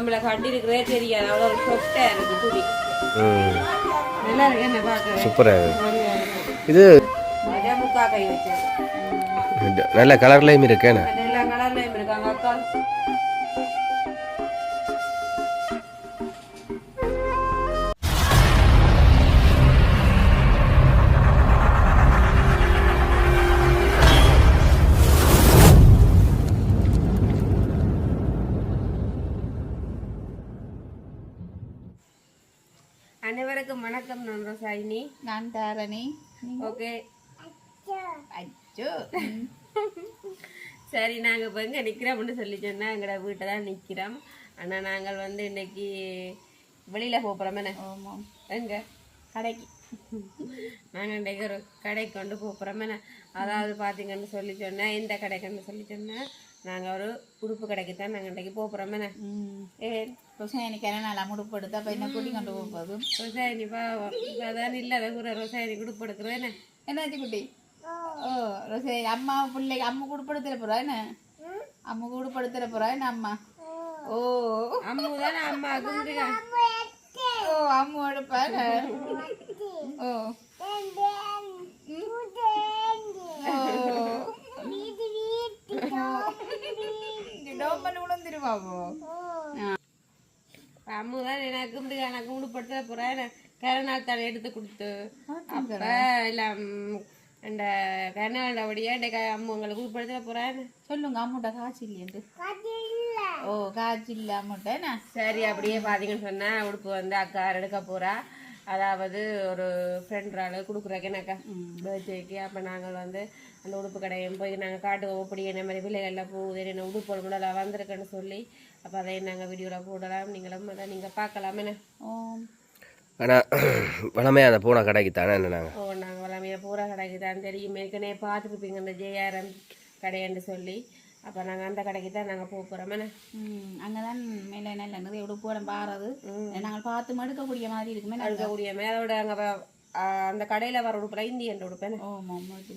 உடம்புல கட்டி இருக்கிறதே தெரியாது அவ்வளோ சொட்டா இருக்கு துணி நல்லா இருக்கு என்ன பார்க்க சூப்பராக இருக்கு. இது. அதே முக்கா கை வச்சது. நல்ல கலர்லேயும் இருக்கேண்ணே அது எல்லா கலர்லயும் இருக்காங்க அக்கா நான் தாரணி ஓகே அச்சோ சரி நாங்கள் இப்போ எங்கே நிற்கிறோம்னு சொல்லி சொன்னால் எங்களோட வீட்டை தான் நிற்கிறோம் ஆனால் நாங்கள் வந்து இன்னைக்கு வெளியில் போகிறோம் என்ன? ஆமாம் எங்கே? கடைக்கு. நாங்கள் இன்றைக்கு ஒரு கடைக்கு கொண்டு போகிறோம் என்ன? அதாவது பார்த்தீங்கன்னு சொல்லி சொன்னேன் இந்த கடைக்குன்னு சொல்லி சொன்னேன் நாங்கள் ஒரு உடுப்பு கடைக்கு தான் நாங்கள் இன்றைக்கு போகிறோம் என்ன? ஏன் ரோசாயனிக்கு என்ன நல்லா முடுப்பு எடுத்து அப்போ என்ன கூட்டி கொண்டு போகும்போது ரோசாயினி பாவம் அதான் இல்லாத கூட ரோசாயினி கொடுப்பு எடுக்கிறோம் என்ன? என்னாச்சு குட்டி? ஓ ரோசாயி அம்மா பிள்ளைக்கு அம்மா குடுப்படுத்துற போறா என்ன? அம்மா குடுப்படுத்துற போறா என்ன அம்மா? ஓ. அம்மு தானே அம்மா ஓ. அம்மா எடுப்பா ஓ டோம்பன் விழுந்துருவாவோ அம்மு தான் எனக்கு கும்பிடுப்படுத்த போகிறேன் கரநாள் தலை எடுத்து கொடுத்து. அப்போ எல்லாம் இந்த கரநாளோட வழியா இந்த அம்மு உங்களுக்கு கும்பிடுப்படுத்த போகிறேன் சொல்லுங்க அம்முட்ட காய்ச்சி இல்லையண்டு ஓ காய்ச்சி இல்லை அம்முட்ட சரி அப்படியே பார்த்தீங்கன்னு சொன்னேன் உடுப்பு வந்து அக்கா எடுக்க போறா. அதாவது ஒரு ஃப்ரெண்டால கொடுக்குறாக்க எனக்கா பர்த்டேக்கு. அப்போ நாங்கள் வந்து அந்த உடுப்பு கடையும் போய் நாங்கள் காட்டுவோம். இப்படி என்ன மாதிரி பிள்ளைகள்லாம் போகுது என்ன உடுப்பு போடலாம் வந்திருக்குன்னு சொல்லி அப்போ அதை நாங்கள் வீடியோவில் போடலாம் நீங்களும் அதை நீங்கள் பார்க்கலாம். என்ன? ஓ ஆனால் வளமையாக அந்த பூனை கடைக்கு தானே என்ன நாங்கள் ஓ நாங்கள் எல்லாமே பூரா கடைக்கு தான் தெரியும். ஏற்கனவே பார்த்துருப்பீங்க இந்த ஜேஆர்எம் கடைன்னு சொல்லி. அப்போ நாங்கள் அந்த கடைக்கு தான் நாங்கள் போக போகிறோம் என்ன? ம் அங்கதான் மேலே நல்ல நிறைய உடுப்பு உடம்பு ஆறது நாங்கள் பார்த்து மடுக்கக்கூடிய மாதிரி இருக்குமே நல்ல இருக்கக்கூடிய மேலோட அங்கே அந்த கடையில் வர உடுப்புல இந்தியன் உடுப்பேன்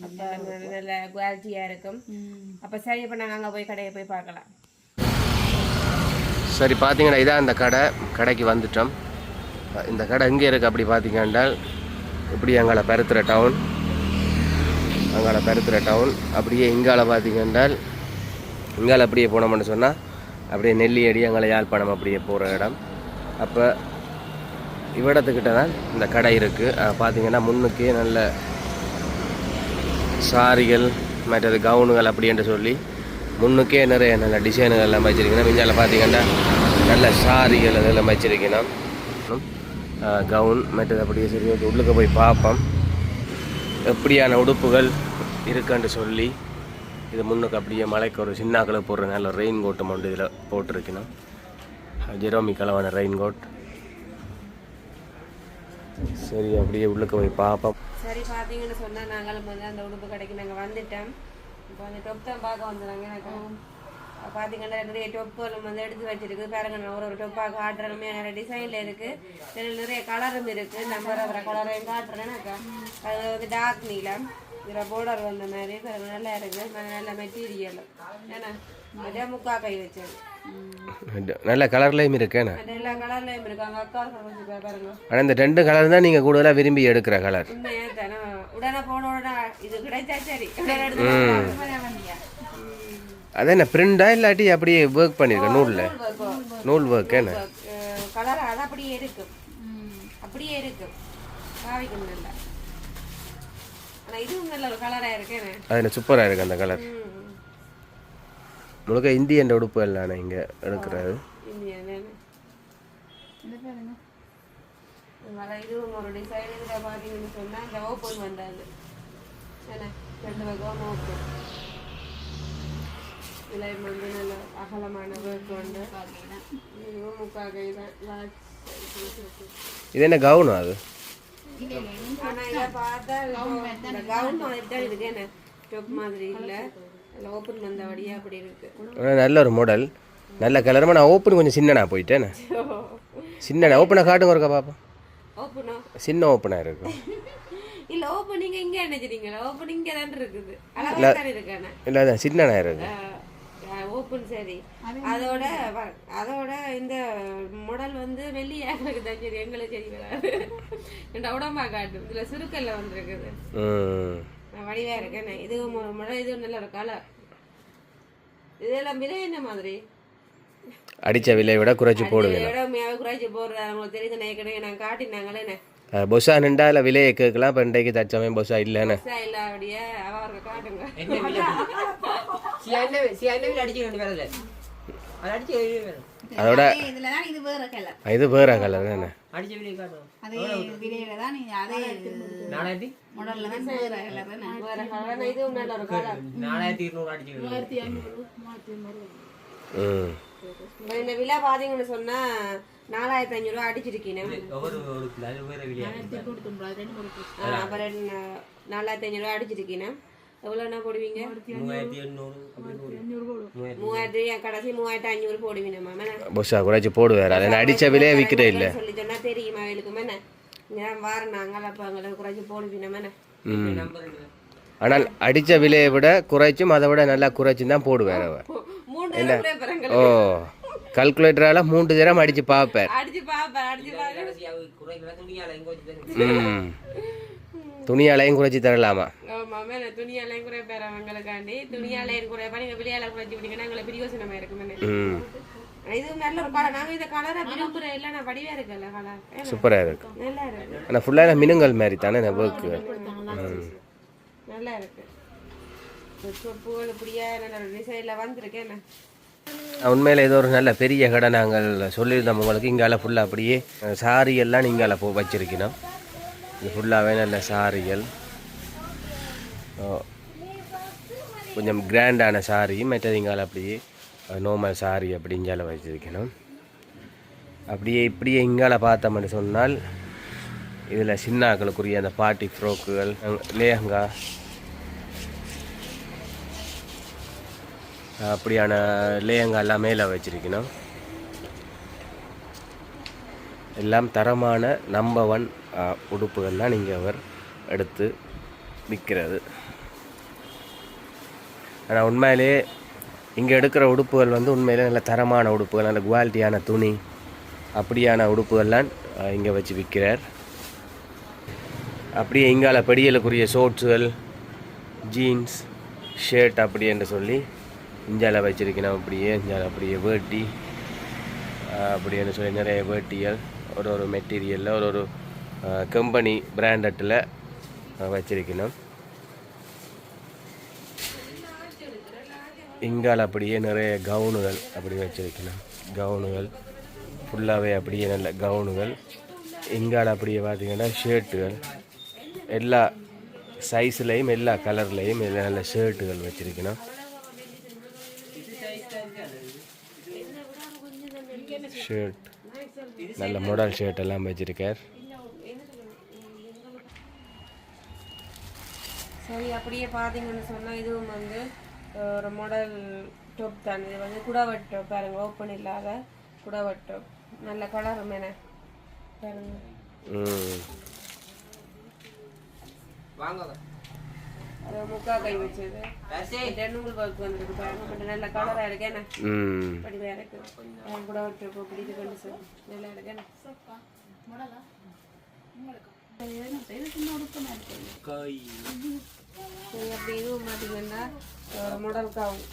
அப்போ நல்ல குவாலிட்டியாக இருக்கும். அப்போ சரி இப்போ நாங்கள் அங்கே போய் கடையை போய் பார்க்கலாம். சரி பார்த்தீங்கன்னா இதான் இந்த கடை. கடைக்கு வந்துட்டோம். இந்த கடை எங்கே இருக்குது அப்படி பார்த்தீங்கன்னா இப்படி எங்களை பருத்துற டவுன் அங்கால பருத்துற டவுன் அப்படியே இங்கால பார்த்தீங்கன்னா இங்கால அப்படியே போனோம்னு சொன்னால் அப்படியே நெல்லியடி அங்கால யாழ்ப்பாணம் அப்படியே போகிற இடம். அப்போ இவ்விடத்துக்கிட்ட தான் இந்த கடை இருக்குது பார்த்தீங்கன்னா முன்னுக்கே நல்ல சாரிகள் மற்றது கவுனுகள் அப்படின்ட்டு சொல்லி முன்னுக்கே நிறைய நல்ல டிசைனுகள் எல்லாம் வச்சுருக்கணும் மிஞ்சால் பார்த்தீங்கன்னா நல்ல சாரிகள் அதெல்லாம் வச்சுருக்கணும் கவுன் மற்றது அப்படியே சரி ஓகே. உள்ளுக்கு போய் பார்ப்போம். எப்படியான உடுப்புகள் இருக்குன்னு சொல்லி இது முன்னுக்கு அப்படியே மலைக்கு ஒரு சின்னாக்களை போடுற நல்ல ரெயின் கோட்டு மட்டும் இதில் போட்டிருக்கணும். ஜெரோமி கலவான ரெயின் கோட் சரி அப்படியே உள்ளுக்கு போய் பார்ப்போம். சரி பார்த்தீங்கன்னு சொன்னால் நாங்களும் வந்து அந்த உடுப்பு கடைக்கு நாங்கள் வந்துட்டோம். இப்போ வந்து டொப் தான் பார்க்க வந்துடுறாங்க. எனக்கு பார்த்தீங்கன்னா நிறைய டொப்புகளும் வந்து எடுத்து வச்சிருக்கு. பாருங்க நான் ஒரு ஒரு டொப்பாக காட்டுறேன் நிறைய டிசைனில் இருக்குது நிறைய கலரும் இருக்குது நம்பர் வர கலரையும் காட்டுறேன். எனக்கு அது வந்து டார்க் நீளம் இதில் பார்டர் வந்த மாதிரி நல்லா இருக்குது நல்ல மெட்டீரியல் ஏன்னா நல்ல கலர்லேயும் இருக்கேண்ணே ஆனால் இந்த ரெண்டு கலர் தான் நீங்கள் கூடுதலாக விரும்பி எடுக்கிற கலர். அது என்ன பிரிண்டா இல்லாட்டி அப்படியே ஒர்க் பண்ணியிருக்கேன் நூலில்? நூல் ஒர்க் என்ன? அப்படியே இருக்கும் அப்படியே இருக்கும் பாவிக்கும் நல்ல ஆனா இதுவும் நல்ல ஒரு கலரா இருக்கேன் அதில் சூப்பராக இருக்குது அந்த கலர் முழுக்க இந்தியன் உடுப்பு எல்லாம் இங்கே எடுக்கிறது? இதுவும் ஒரு டிசைன் பார்த்தீங்கன்னு சொன்னால் இந்த ஓப்பன் வந்தாது என்ன? ரெண்டு பக்கம் ஓப்பன் இதில் வந்து நல்ல அகலமான ஒர்க் வந்து இதுவும் முக்கால் கை தான். இது என்ன கவுனு அது? ஆனா இதை பார்த்தா கவுன் மாதிரி தான் இருக்கு. என்ன? டொப் மாதிரி இல்லை. ஓப்பன் வந்த வழியா அப்படி இருக்கு. ஆனா நல்ல ஒரு மாடல் நல்ல கலர் நான் ஓப்பன் கொஞ்சம் சின்னனா போயிட்டேனே சின்னனா ஓப்பனாக காட்டுங்க ஒருக்கா பார்ப்போம் ஓப்பனோ சின்ன ஓப்பனாக இருக்கும் இல்ல ஓப்பன் நீங்க இங்க நினைச்சிட்டீங்களா ஓப்பன் இங்க தான் இருக்குது. அழகா தான் இருக்கானே இல்லை அதான் சின்னனா இருக்கு. ஓப்பன் சரி. அதோட வ- அதோட இந்த முடல் வந்து வெள்ளியாக தான் சரி எங்களுக்கு சரி வராது இந்த உடம்பா காட்டும். இதுல சுருக்கல்ல வந்திருக்குது. ம் நான் வடிவா இருக்கேன். இதுவும் ஒரு முடல் இதுவும் நல்ல ஒரு கலர் இதெல்லாம் விலை என்ன மாதிரி? அடித்த விலையை விட குறைச்சி போடுவேன். இடம் குறைச்சி போடுறா உங்களுக்கு தெரியுது ஏற்கனவே நான் காட்டினாங்களே என்ன? பொஸ்ஸா நின்றா இல்லை விலையை கேட்கலாம். இப்போ இன்றைக்கு தச்சமயம் பொஸ்ஸா இல்லைன்னு இல்ல அப்படியே அவருக்கு காட்டுங்க. அதோட இது இது வேற கலர் தானே அடிச்ச வெளியே காட்டும் அதே விலையில தான் நீங்க அதே நாலாயிரத்தி? மாடல்ல தான் வேற கலர் தானே வேற கலர் இதுவும் நல்ல ஒரு கலர் நாலாயிரத்தி இருநூறு அடிச்சு ம். இப்ப இந்த விலை பாத்தீங்கன்னு சொன்னா நாலாயிரத்தி ஐநூறு ரூபா அடிச்சிருக்கீங்க ஒவ்வொரு ஒரு கிலோ வேற நாலாயிரத்தி ஐநூறு ரூபா அடிச்சிருக்கீங்க எவ்வளோ என்ன போடுவீங்க? மூவாயிரத்தி கடைசி மூவாயிரத்தி ஐநூறு போடுவீங்க பொஸ்ஸா குறைச்சி போடுவார் அதை அடித்த விலையை விற்கிறே இல்லை. சொல்லி சொன்னா தெரியுமா அவளுக்கு மேன இங்கே வார நாங்கள் அப்போ குறைச்சி போடுவீங்க மேன ஆனால் அடித்த விலையை விட குறைச்சும் அதை விட நல்லா குறைச்சும் தான் போடுவார் அவர் பிறங்க ஓ கல்குலேட்டரால் மூன்று தரம் அடிச்சு பாப்பேன் அடிச்சு பாப்பேன் துணியாலையும் குறைச்சி தரலாமா? ஆமா மேல துணியாலையும் குறைய பேர் அவங்களுக்காண்டி. துணியாலையும் குறையப்பா நீங்க வெளியால குறைச்சி விட்டீங்கன்னா எங்களுக்கு பிரியோசனமா இருக்குமே இது நல்ல ஒரு கலரை இல்ல நான் இருக்குல்ல கலர் சூப்பராக இருக்கு. நல்லா இருக்கு. ஆனால் ஃபுல்லாக மினுங்கல் மாதிரி தானே ஒர்க்கு நல்லா இருக்கு. சொப்புகள் இப்படியா நல்ல ஒரு டிசைன்ல வந்திருக்கேன் உண்மையில் ஏதோ ஒரு நல்ல பெரிய கடை நாங்கள் சொல்லியிருந்தோம் உங்களுக்கு. இங்கால ஃபுல்லாக அப்படியே சாரியெல்லாம் இங்கால போ வச்சிருக்கணும். இது ஃபுல்லாகவே நல்ல சாரிகள் கொஞ்சம் கிராண்டான சாரி மற்றது அப்படியே நோமல் சாரி அப்படிஞ்சால வச்சுருக்கணும் வச்சிருக்கணும். அப்படியே இப்படியே இங்கால பார்த்தோம்னு சொன்னால் இதில் சின்னாக்களுக்குரிய அந்த பாட்டி ஃப்ரோக்குகள் லேஹங்கா அப்படியான லேயங்க எல்லாம் மேலே வச்சிருக்கணும். எல்லாம் தரமான நம்பர் ஒன் உடுப்புகள்லாம் நீங்கள் அவர் எடுத்து விற்கிறது ஆனால் உண்மையிலே இங்கே எடுக்கிற உடுப்புகள் வந்து உண்மையிலே நல்ல தரமான உடுப்புகள் நல்ல குவாலிட்டியான துணி அப்படியான உடுப்புகள்லாம் இங்கே வச்சு விற்கிறார் அப்படியே இங்கால படியலுக்குரிய ஷோட்ஸுகள் ஜீன்ஸ் ஷர்ட் அப்படி என்று சொல்லி இஞ்சால வச்சுருக்கணும். அப்படியே இஞ்சால அப்படியே வேட்டி அப்படி அப்படின்னு சொல்லி நிறைய வேட்டிகள் ஒரு ஒரு மெட்டீரியலில் ஒரு ஒரு கம்பெனி பிராண்டட்டில் வச்சிருக்கணும். இங்கால் அப்படியே நிறைய கவுனுகள் அப்படி வச்சிருக்கணும். கவுனுகள் ஃபுல்லாகவே அப்படியே நல்ல கவுனுகள் இங்கால் அப்படியே பார்த்தீங்கன்னா ஷர்ட்டுகள் எல்லா சைஸ்லேயும் எல்லா கலர்லேயும் எல்லா நல்ல ஷர்ட்டுகள் வச்சுருக்கணும். ஷர்ட் நல்ல மாடல் ஷர்ட் எல்லாம் வச்சுருக்கார். சரி அப்படியே பார்த்தீங்கன்னு சொன்னால் இதுவும் வந்து ஒரு மாடல் டாப் தான். இது வந்து குடவட் டாப் பாருங்க ஓப்பன் இல்லாத குடவட் டாப் நல்ல கலர் மேனே பாருங்க. ம். வாங்க. அது முக்கா கை வச்சது. நூல் ஒர்க் வந்துருக்கு பாருங்க நல்ல கலராக இருக்கேண்ணே ம். படிவாக இருக்கு. குடவட் டாப் இது கொண்டு நல்லா இருக்கேண்ணே அப்படி இதுவும் பார்த்தீங்கன்னா ஒரு மாடல் கவுன்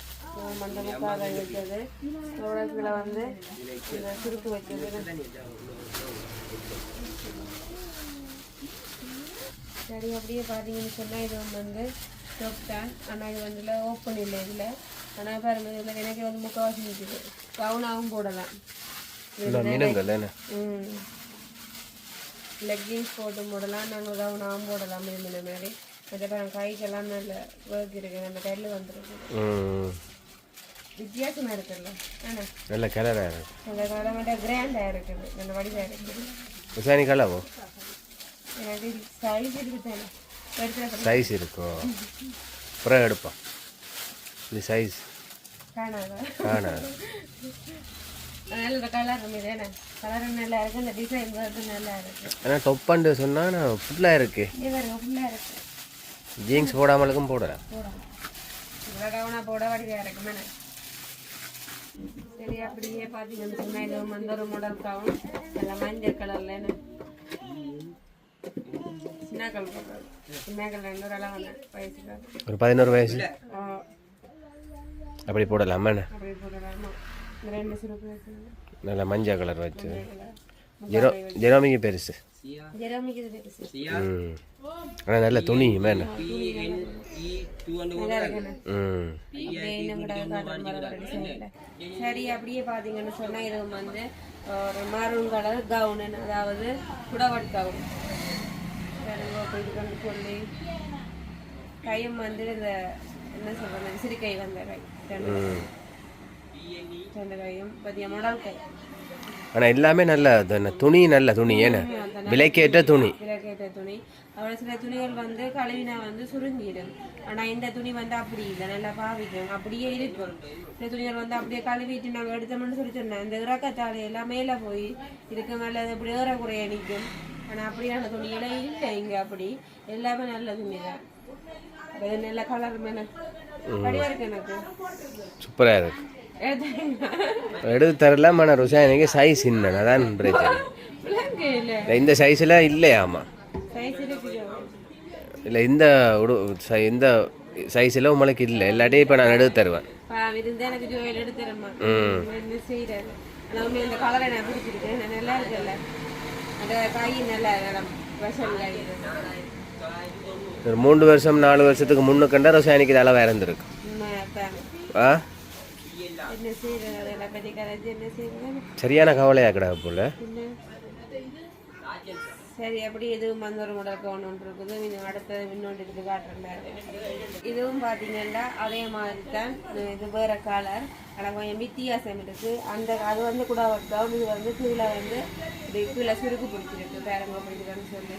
மண்ட முக்கா கை வச்சது உலகத்தில் வந்து இந்த சுருக்கு வச்சது சரி அப்படியே பார்த்தீங்கன்னு சொன்னால் இது வந்து ஸ்டோப் தான் ஆனால் இது வந்து ஓப்பன் இல்லை இதில். ஆனால் பாருங்க இதில் எனக்கு வந்து முக்கால்வாசி நிற்குது கவுனாகவும் போடலாம். இல்லை லெக்கின்ஸ் போட்டு போடலாம் நாங்கள் கவுனாகவும் போடலாம் இந்த மாதிரி. மற்ற பாருங்க கைக்கெல்லாம் நல்ல ஒர்க் இருக்கு அந்த கல் வந்துருக்கு ம். வித்தியாசமாக இருக்குல்ல. ஆனால் நல்ல கலராக இருக்கு. அந்த கலர் மட்டும் கிராண்டாக இருக்குது. நல்ல வடிவாக இருக்குது. உசானி கலவோ எனக்கு சைஸ் இருக்குது. சைஸ் இருக்கும் அப்புறம் எடுப்பான் இது சைஸ் காணாதா? காணாது? நல்ல இந்த கலர் மீது கலர் நல்லா இருக்கு இந்த டிசைன் வந்து நல்லா இருக்கு. ஆனால் தொப்பண்டு சொன்னால் ஃபுல்லாக இருக்கு. இது வேறு ஃபுல்லாக இருக்கு. ஜீன்ஸ் போடாமலுக்கும் போடலாம் போடலாம் இவ்வளோ போட வடிவாக சரி அப்படியே பார்த்தீங்கன்னு சொன்னா இது வந்து ஒரு மாடல் மஞ்சள் கலர்ல என்ன? சின்ன கலர் சின்ன கலர் ஒரு அளவு வயசுக்கு ஒரு பதினோரு வயசு. அப்படி போடலாமா என்ன? அப்படியே போடலாமா? நல்ல மஞ்சள் கலர் வச்சு. ஜெரோ ஜெரோமிக்கு பெருசு. ம். ஆனால் நல்ல துணி மேன ம். சரி அப்படியே பார்த்தீங்கன்னு சொன்னா இது வந்து ஒரு மரூன் கலர் கவுன் அதாவது குடவட் கவுன் சொல்லி. கையும் வந்து இந்த என்ன சொல்றது சிறுகை வந்த கை. மாடல் கை ஆனால் எல்லாமே நல்ல துணி நல்ல துணி ஏன? விலைக்கேற்ற துணி. கேட்ட துணி. அவ்வளோ சில துணிகள் வந்து கழுவினா வந்து சுருங்கிடும். ஆனா இந்த துணி வந்து அப்படி இல்லை. நல்லா பாவிக்கும். அப்படியே இருக்கும். சில துணிகள் வந்து அப்படியே கழுவிட்டு நாங்கள் எடுத்தோம்னு சொல்லி சொன்னேன். இந்த இறக்கத்தாழை எல்லாம் மேலே போய் இருக்க. மேலே அது அப்படி குறைய நிற்கும். ஆனா அப்படியான துணிகளே இல்லை. இங்க அப்படி. எல்லாமே நல்ல துணி தான். அது நல்ல கலர் மேலே. படிவா இருக்கு எனக்கு. சூப்பராக இருக்கு? எடுத்து தரலாம் ஆனால் ருசா எனக்கு சைஸ் இன்னும் அதான் பிரச்சனை. இந்த சைஸில் இல்லையாமா இல்லை இந்த உடு இந்த சைஸில் உங்களுக்கு இல்லை. இல்லாட்டி இப்போ நான் எடுத்து தருவேன். ம். ஒரு மூன்று வருஷம் நாலு வருஷத்துக்கு முன்னுக்கண்டா ரசாயனிக்கு இது அளவாக இருந்திருக்கு ஆ? சரியான கவலையாக கிடா போல. சரி அப்படி இதுவும் வந்து ஒரு முடக்க ஒன்று இருக்குது. இன்னும் அடுத்தது இன்னொன்று இருக்குது காட்டுறேன் இதுவும் பார்த்தீங்கன்னா அதே மாதிரி தான் இது வேற கலர் ஆனால் கொஞ்சம் வித்தியாசம் இருக்கு. அந்த அது வந்து கூட டவுன் இது வந்து கீழே வந்து இப்படி கீழே சுருக்கு பிடிச்சிருக்கு. பேரங்க பிடிச்சிருக்குன்னு சொல்லி.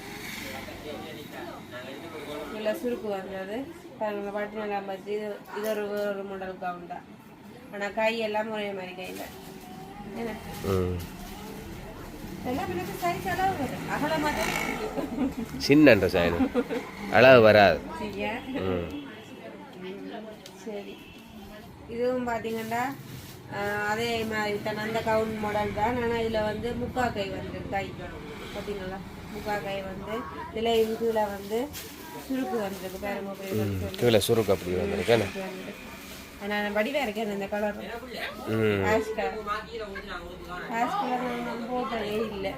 கீழே சுருக்கு வந்தது. பாருங்க பட்டு நல்லா இது இது ஒரு ஒரு மாடல் கவுன் தான். ஆனால் கை எல்லாம் ஒரே மாதிரி கையில். என்ன? சைஸ் அளவு வராது. சரி. இதுவும் பார்த்தீங்கன்னா அதே மாதிரி தான். அந்த கவுன் மாடல் தான். ஆனால் இதில் வந்து முக்கா கை வந்து கை பார்த்தீங்களா முக்கா கை வந்து இதில் கீழே வந்து சுருக்கு வந்திருக்கு. சொல்லி கீழே சுருக்கு அப்படி வந்திருக்கு. ஆனால் வடிவாக இருக்கேன் இந்த கலர் ம் ஆஷ் கலர் ஆஷ் கலர் நான் போட்டதே இல்லை.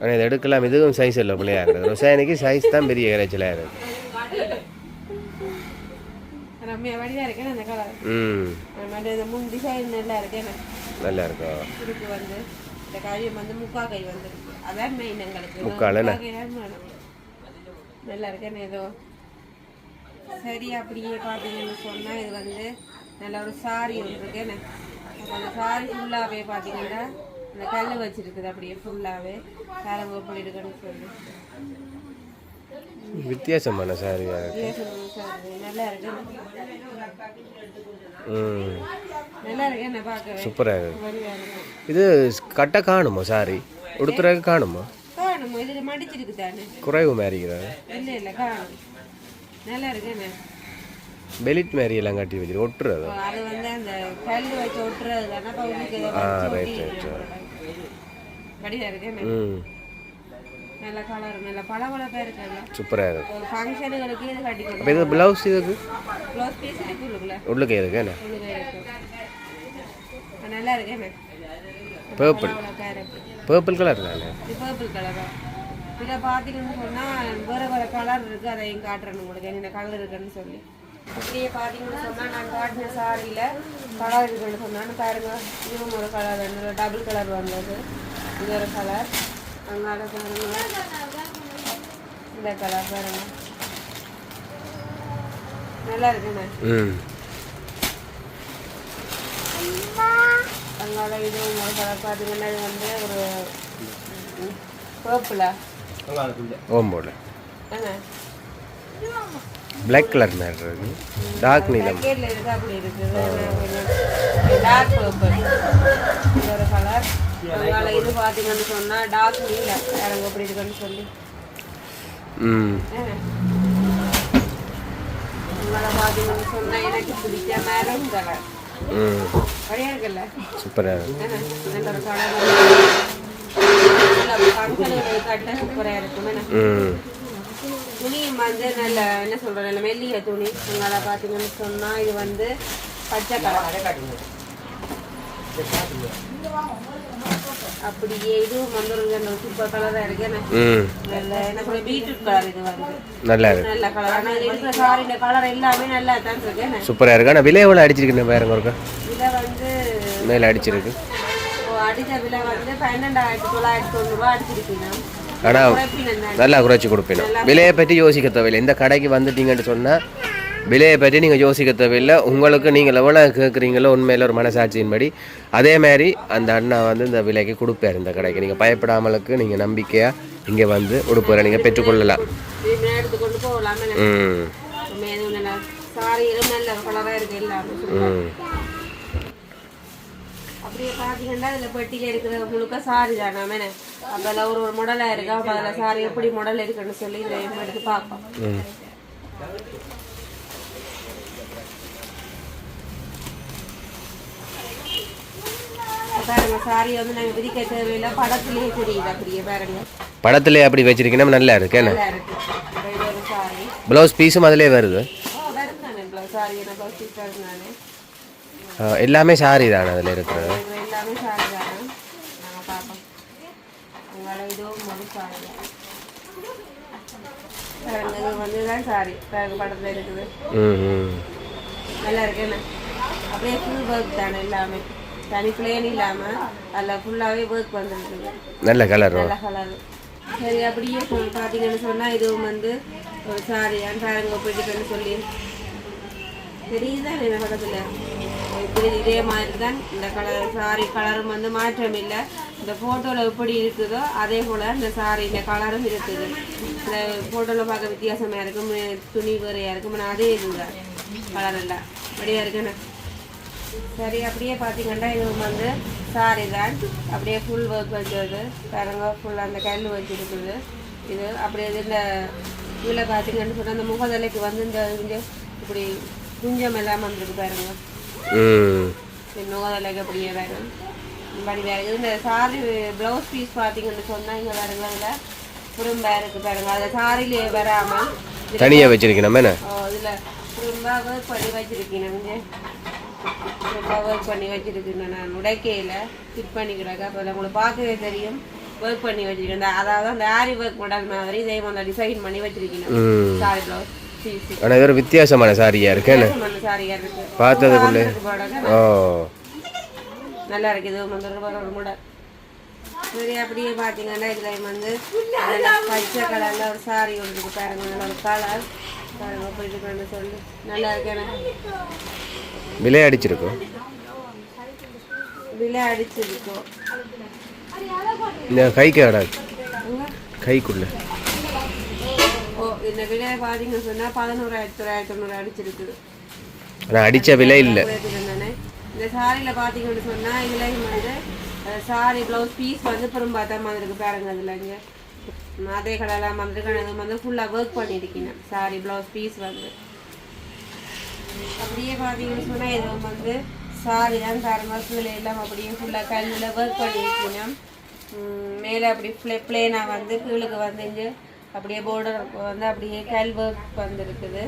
ஆனால் இது எடுக்கலாம். இதுவும் சைஸ் இல்லை பிள்ளையா இருக்குது. ரசாயனிக்கு சைஸ் தான் பெரிய இறைச்சலாக இருக்குது ரம்யா வடிவாக இருக்கேன் அந்த கலர் ம். இந்த முன் டிசைன் நல்லா இருக்கேன் நல்லா இருக்கா? சுருக்கு வந்து. இந்த காரியம் வந்து முக்கா கை வந்துருக்கு அதான் மெயின் எங்களுக்கு. முக்கால். நல்லா இருக்கேன்னு ஏதோ. சரி அப்படியே பார்த்தீங்கன்னு சொன்னால் இது வந்து நல்ல ஒரு சாரி ஒன்று இருக்கு என்ன? அந்த சாரி ஃபுல்லாகவே பார்த்தீங்கன்னா அந்த கல் வச்சிருக்குது அப்படியே ஃபுல்லாகவே காரங்க எப்படி இருக்குன்னு சொல்லி. வித்தியாசமான இருக்கு. சார் நல்லா இருக்கு. நல்லா இருக்கு என்ன சூப்பராக இருக்கும் இது கட்ட காணுமோ சாரி உடுத்துறதுக்கு காணுமா? காணும்? இதில் மடிச்சிருக்கு தானே? குறைவு மாறிக்கிறாங்க இல்லை இல்லை காணும். நல்லா இருக்கு என்ன? பெலிட் மாரி எல்லாம் கட்டி வச்சிரு ஒட்டுறது? அது தானே ஆ ரைட் ரைட்? ம். நல்ல கலர் நல்ல பளபளப்பா இருக்குல்ல சூப்பராக இருக்கு. ஒரு ஃபங்க்ஷனுகளுக்கு இது கட்டி அப்போ இது ப்ளவுஸ் இதுக்கு க்ளோஸ் பீஸ் இருக்கு உள்ளுக்குள்ள. உள்ளுக்கு இருக்கு என்ன? நல்லா இருக்கு என்ன? பர்பிள் பர்பிள் கலர் தானே? இது பர்பிள் கலரா இதை பார்த்தீங்கன்னு சொன்னால் வேற வேற கலர் இருக்கு. அதையும் காட்டுறேன் உங்களுக்கு. என்னென்ன கலர் இருக்குன்னு சொல்லி. இப்படியே பார்த்தீங்கன்னு சொன்னால் நான் காட்டின சாரியில் கலர் இருக்குன்னு சொன்னான்னு பாருங்க இதுவும் ஒரு கலர் வந்து டபுள் கலர் வந்தது. இது ஒரு கலர் அங்கால பாருங்க. இந்த கலர் பாருங்க. நல்லா இருக்குண்ணே ம். அங்கால இதுவும் ஒரு கலர் பார்த்தீங்கன்னா இது வந்து ஒரு பர்பிளா ஓம்போட என்ன பிளாக் கலர் மாதிரி இருக்கு. டார்க் நீலம். இருக்கு இது பார்த்தீங்கன்னு சொன்னா டார்க் நீலம் எனக்கு அப்படி இருக்குன்னு சொல்லி. ம். அதனால பார்த்தீங்கன்னு சொன்னா எனக்கு பிடிச்ச மெரூன் கலர் ம். வழியா இருக்குல்ல? சூப்பராக என்ன? ம். துணியும் வந்து நல்ல என்ன சொல்ற நல்ல மெல்லிய துணி. உங்களை பார்த்தீங்கன்னு சொன்னா இது வந்து பச்சை கலர். அப்படியே இதுவும் வந்து ஒரு சூப்பர் கலராக இருக்கு. என்ன? ம். நல்ல என்ன பீட்ரூட் கலர் இது வந்து. நல்லா இருக்கு. நல்ல கலர் ஆனால் இது இருக்கிற சாரியோட கலர் எல்லாமே நல்லா தான் இருக்கு? சூப்பராக இருக்கு. ஆனால் விலை எவ்வளோ அடிச்சிருக்கேன் பாருங்க ஒருக்கா. இதை வந்து மேலே அடிச்சிருக்கு. இப்போ அடிச்ச விலை வந்து பன்னெண்டாயிரத்தி தொள்ளாயிரத்தி தொண்ணூறுரூவா அடிச்சிருக்கீங்க ஆனால் நல்லா குறைச்சி கொடுப்பேன் விலையை பற்றி யோசிக்க தேவையில்லை இந்த கடைக்கு வந்துட்டீங்கன்னு சொன்னால் விலையை பற்றி நீங்கள் யோசிக்க தேவையில்லை உங்களுக்கு நீங்கள் எவ்வளோ கேட்குறீங்களோ உண்மையில் ஒரு மனசாட்சியின்படி அதே மாதிரி அந்த அண்ணா வந்து இந்த விலைக்கு கொடுப்பார் இந்த கடைக்கு நீங்கள் பயப்படாமலுக்கு நீங்கள் நம்பிக்கையாக இங்கே வந்து உடுப்புரை நீங்கள் பெற்றுக்கொள்ளலாம் ம் அப்படியே பார்த்தீங்கன்னா அதில் பெட்டியில் இருக்கிற முழுக்க சாரி தானே மேனே அப்போ அதில் ஒரு ஒரு மாடலாக இருக்கா? அப்போ அதில் சாரி எப்படி மாடல் இருக்குன்னு சொல்லி இதை எடுத்து பார்ப்போம். பாருங்க சாரி வந்து நாங்கள் விரிக்க தேவையில்லை. படத்துலேயே தெரியுது அப்படியே பாருங்க. படத்துல அப்படி வச்சிருக்கீங்கன்னா நல்லா இருக்கு என்ன? ப்ளவுஸ் பீஸும் அதிலே வருது. சாரி என்ன ப்ளவுஸ் பீஸ் ஆ, எல்லாமே சாரி தானே அதில் இருக்கிறது எல்லாமே சாரி தானே நாங்கள் பார்ப்போம் இதுவும் ஒரு சாரி தான் வந்து சாரி படத்தில் இருக்குது நல்லா இருக்கு என்ன அப்படியே ஃபுல் ஒர்க் தானே எல்லாமே தனி பிளேன் இல்லாமல் அதில் ஃபுல்லாகவே ஒர்க் வந்துருக்குது நல்ல கலர் நல்ல கலர் சரி அப்படியே சொல் பார்த்தீங்கன்னு சொன்னால் இதுவும் வந்து ஒரு சாரி பாருங்க போயிட்டு சொல்லி தெரியுதான் என்ன பக்கத்தில் இது இதே மாதிரி தான் இந்த கலர் சாரி கலரும் வந்து மாற்றம் இல்லை இந்த ஃபோட்டோவில் எப்படி இருக்குதோ அதே போல் இந்த சாரி இந்த கலரும் இருக்குது. இந்த ஃபோட்டோவில் பார்க்க வித்தியாசமாக இருக்கும் துணி வேறையாக இருக்கும் ஆனால் அதே இதுதான் கலர் எல்லாம் அப்படியே இருக்குண்ணே. சரி அப்படியே பார்த்தீங்கன்னா இது வந்து சாரி தான். அப்படியே ஃபுல் ஒர்க் வச்சிருது பாருங்க ஃபுல் அந்த கல் வச்சுருக்குது. இது அப்படியே இது இந்த இதில் பார்த்தீங்கன்னு சொன்னால் அந்த முகதலைக்கு வந்து இந்த இங்கே இப்படி குஞ்சம் எல்லாம் வந்துருக்கு பாருங்க. முகதலைக்கு அப்படியே வரும். இப்படி வேறு இந்த சாரி ப்ளவுஸ் பீஸ் பார்த்தீங்கன்னு சொன்னால் இங்கே அதில். குறும்பா இருக்குது பாருங்க. அதில் சாரிலே வராமல். தனியாக வச்சிருக்கணும் என்ன? இதில் ரொம்ப ஒர்க் பண்ணி வச்சிருக்கேன் இங்கே. ரொம்ப ஒர்க் பண்ணி வச்சிருக்கேன் நான். உடைக்கையில் ஃபிட் பண்ணிக்கிறாங்க அப்போ உங்களுக்கு பார்க்கவே தெரியும். ஒர்க் பண்ணி வச்சிருக்கேன் அதாவது அந்த ஆரி ஒர்க் மாடல் மாதிரி இதே மாதிரி டிசைன் பண்ணி வச்சிருக்கேன் ம். சாரி ப்ளவுஸ் ஆனால் இது ஒரு வித்தியாசமான சாரியாக இருக்கு. என்ன அந்த சாரியாக இருக்கு பார்த்ததுக்குள்ளே ஓ. நல்லா இருக்கு இது வந்து ஒரு ஒரு முடை சரி அப்படியே பார்த்தீங்கன்னா இதில் வந்து பச்சை கலரில் ஒரு சாரி ஒன்று பாருங்க. நல்ல ஒரு கலர் பாருங்க போயிட்டு சொல்லி. நல்லா இருக்கு எனக்கு விலை அடிச்சிருக்கும் விலை அடிச்சிருக்கோம். இந்த கைக்கு வராது. கைக்குள்ள. இந்த விலை பார்த்தீங்கன்னு சொன்னால் பதினோராயிரத்தி தொள்ளாயிரத்தி தொண்ணூறு அடிச்சிருக்குது ஆனால் அடித்த விலை இல்லை இந்த சாரியில் பார்த்தீங்கன்னு சொன்னால் இதுலேயும் வந்து சாரி ப்ளவுஸ் பீஸ் வந்து பெரும் பார்த்தா இருக்கு பாருங்க அதில் இங்கே அதே கலர்லாம் வந்துருக்கு வந்து ஃபுல்லாக ஒர்க் பண்ணியிருக்கீங்க சாரி ப்ளவுஸ் பீஸ் வந்து அப்படியே பார்த்தீங்கன்னு சொன்னால் இது வந்து சாரி தான் கீழே எல்லாம் அப்படியே ஃபுல்லாக கல்லில் ஒர்க் பண்ணியிருக்கீங்க உம், மேலே அப்படி ப்ளே பிளேனாக வந்து கீழுக்கு வந்து இங்கே அப்படியே border வந்து அப்படியே கல் ஒர்க் வந்துருக்குது.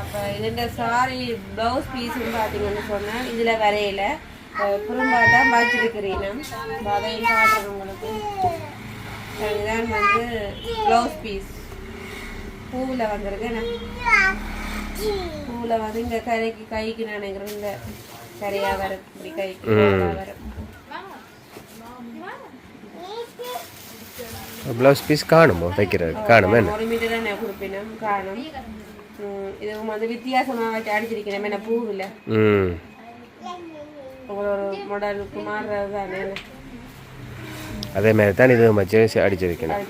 அப்போ இதுன்ற சாரி ப்ளவுஸ் பீஸ்னு பார்த்தீங்கன்னு சொன்னால் இதில் வரையில. குறும்பா தான் வச்சிருக்கிறீங்க அப்ப அதையும் காட்டுறேன் உங்களுக்கு. இதுதான் வந்து ப்ளவுஸ் பீஸ் பூவில் வந்திருக்கு என்ன? பூவில் வந்து இந்த கரைக்கு கைக்கு நினைக்கிறேன் இந்த கரையாக வரும். இப்படி கைக்கு வரும் ப்ளவுஸ் பீஸ் காணுமோ தைக்கிறது காணுமே என்ன ஒரு மீட்டர் தான் நான் கொடுப்பினோம் காணும் உம், இது வந்து வித்தியாசமாக வச்சு அடிச்சிருக்கிறேன் என்ன பூவில் ம் ஒரு மாடலுக்கு மாறுறது தானே அதே மாதிரி தான் இது வச்சு அடிச்சிருக்கணும்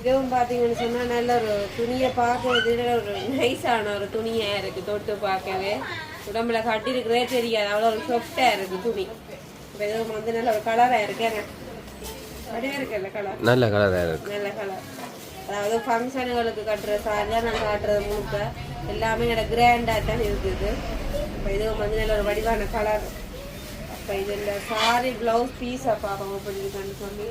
இதுவும் பார்த்தீங்கன்னு சொன்னால் நல்ல ஒரு துணியை பார்க்கறது ஒரு நைஸான ஒரு துணியாக இருக்குது தொட்டு பார்க்கவே உடம்புல கட்டியிருக்கிறதே தெரியாது அவ்வளோ ஒரு சொஃப்டாக இருக்குது துணி இப்போ இதுவும் வந்து நல்ல ஒரு கலராக இருக்கேங்க. அப்படியே இருக்குல்ல கலர் நல்ல கலராக இருக்கு. நல்ல கலர் அதாவது ஃபங்க்ஷனுகளுக்கு கட்டுற சாரி தான் நான் காட்டுறது முழுக்க எல்லாமே நல்ல கிராண்டாக தான் இருக்குது. அப்போ இதுவும் வந்து நல்ல ஒரு வடிவான கலர் அப்போ இது இந்த சாரி ப்ளவுஸ் பீஸை பார்ப்போம் எப்படி இருக்குன்னு சொல்லி.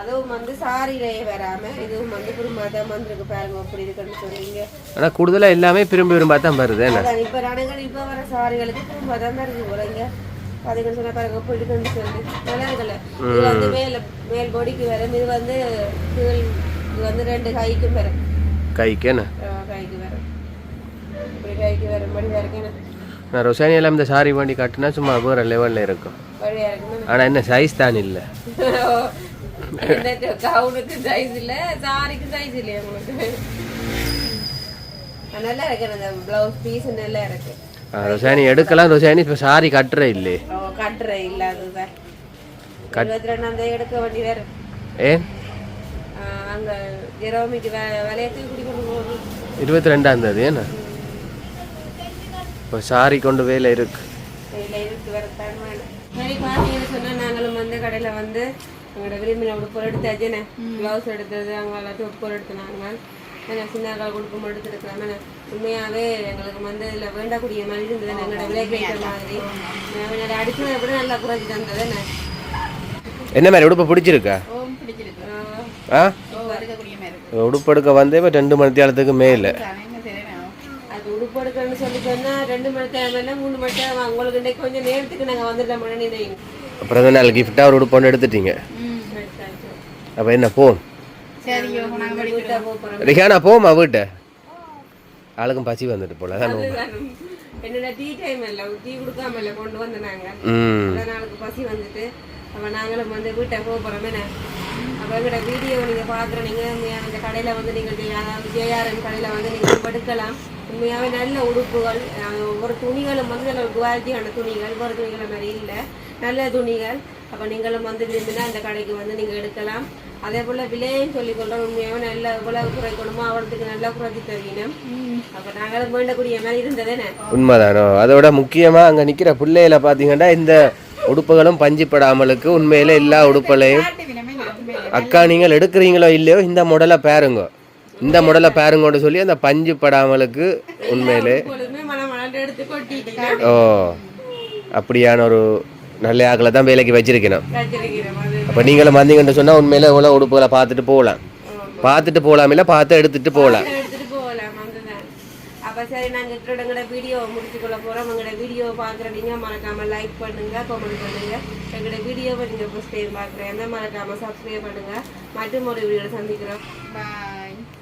அதுவும் வந்து சாரிலேயே வராமல் இதுவும் வந்து குடும்பம் வந்திருக்கு பாருங்க எப்படி இருக்குன்னு சொல்லிங்க ஆனால் கூடுதலாக எல்லாமே விரும்பி விரும்பா தான் வருது இப்போ நாடுகள் இப்போ வர சாரிகளுக்கு குடும்பம் தான் இருக்கு போல இங்க பார்த்தீங்கன்னு சொன்னா பாருங்க எப்படி இருக்குன்னு சொல்லி. நல்லா இருக்குல்ல? இது வந்து மேல மேல் பொடிக்கு வரும் இது வந்து இது வந்து ரெண்டு கைக்கும் வரும் கைக்கு என்ன? கைக்கு வரும் இப்படி கைக்கு வரும் மடி வரைக்கும் நான் ரொசானி எல்லாம் இந்த சாரி வண்டி கட்டினா சும்மா வேறு லெவலில் இருக்கும். ஆனால் என்ன சைஸ் தான் இல்லை. கவுனுக்கு சைஸ் இல்ல சாரிக்கு சைஸ் இல்லையா உங்களுக்கு? நல்லா இருக்கு அந்த பிளவுஸ் பீஸ் நல்லா இருக்கு. ரொசானி எடுக்கலாம். ரொசானி இப்போ சாரி கட்டுற இல்லையே கட்டுற ரெண்டாம் தேதி எடுக்க வேண்டி வேற ஏன்? அங்க ஜெரோமிக்கு வே வேலையை தூக்கி கொண்டு போகுது இருபத்தி ரெண்டாம் தேதி என்ன? இப்போ சாரி கொண்டு வேலை இருக்கு. இல்லை இருக்கு வேற சரி பார்த்தீங்கன்னு சொன்னா நாங்களும் வந்து கடையில வந்து எங்களோட விரும்பின உடுப்பு எடுத்தாச்சுன்னு ப்ளவுஸ் எடுத்தது அங்கே தொப்பு எடுத்து நாங்கள் கொஞ்சம் சின்ன கால் கொடுக்கும் எடுத்துருக்கலாம் உண்மையாகவே எங்களுக்கு வந்து இதில் வேண்டக்கூடிய மாதிரி இருந்தது. எங்களோட விலை கேட்ட மாதிரி. என்னோட அடிச்சதை கூட நல்லா குறைச்சி தந்தது என்ன? என்ன மாதிரி உடுப்பு பிடிச்சிருக்கா? ஓம் பிடிச்சிருக்கு. ஆ. உடுப்பு எடுக்க வந்தே இப்போ ரெண்டு மணி தேலத்துக்கு மேலே அது உடுப்பு எடுக்கணும்னு சொல்லி சொன்னா ரெண்டு மணி தேவை மூணு மணி தேவை உங்களுக்கு இன்னைக்கு கொஞ்சம் நேரத்துக்கு நாங்கள் வந்துட்டோம் நினைவு பிறந்த நாள் கிஃப்டாக ஒரு உடுப்பு ஒன்று எடுத்துட்டீங்க? ம். அப்போ என்ன போம் ரிஹானா போமா வீட்டை. ஆளுக்கும் பசி வந்துட்டு போல என்னோட டீ டைம் இல்லை. டீ கொடுக்காம இல்லை கொண்டு வந்து நாங்கள் நாளுக்கு பசி வந்துட்டு அப்போ நாங்களும் வந்து வீட்டை போக போகிறோம் அப்போ எங்களோட வீடியோ நீங்கள் பார்க்குற நீங்கள் இந்த கடையில் வந்து நீங்கள் அதாவது ஜேஆர்என் கடையில் வந்து நீங்கள் எடுக்கலாம். உண்மையாகவே நல்ல உடுப்புகள் ஒவ்வொரு துணிகளும் வந்து நல்ல ஒரு குவாலிட்டியான துணிகள் ஒரு துணிகளை மாதிரி இல்லை. நல்ல துணிகள். அப்போ நீங்களும் வந்து விரும்பினா அந்த கடைக்கு வந்து நீங்கள் எடுக்கலாம். அதே போல் விலையும் சொல்லிக்கொள்கிறோம் உண்மையாகவே நல்ல எவ்வளவு குறைக்கணுமோ அவ்வளோத்துக்கு நல்லா குறைச்சி தருவினோம் அப்போ நாங்களும் வேண்டக்கூடிய மாதிரி இருந்ததேனே உண்மைதானோ? அதோட முக்கியமாக அங்கே நிற்கிற பிள்ளைகளை பார்த்தீங்கன்னா இந்த உடுப்புகளும் பஞ்சிப்படாமலுக்கு உண்மையில எல்லா உடுப்புகளையும் அக்கா நீங்கள் எடுக்கிறீங்களோ இல்லையோ இந்த மாடலை பாருங்க. இந்த மாடலை பாருங்கன்னு சொல்லி அந்த பஞ்சு படாமலுக்கு உண்மையிலே ஓ அப்படியான ஒரு நல்ல ஆக்களை தான் வேலைக்கு வச்சிருக்கணும் அப்போ நீங்களும் வந்தீங்கன்னு சொன்னால் உண்மையில இவ்வளோ உடுப்புகளை பார்த்துட்டு போகலாம். பார்த்துட்டு போகலாம் இல்லை பார்த்து எடுத்துட்டு போகலாம். எடுத்துட்டு போகலாம் அதுதான் அப்ப சரி நாங்க எங்களோட வீடியோ முடிச்சுக்கொள்ள போறோம். எங்களோட வீடியோ பாக்குறீங்க மறக்காம லைக் பண்ணுங்க கமெண்ட் பண்ணுங்க. எங்களோட வீடியோவை நீங்க ஃபர்ஸ்ட் டைம் பாக்குறேன் மறக்காம சப்ஸ்கிரைப் பண்ணுங்க. மற்றும் ஒரு வீடியோ சந்திக்கிறோம். Bye.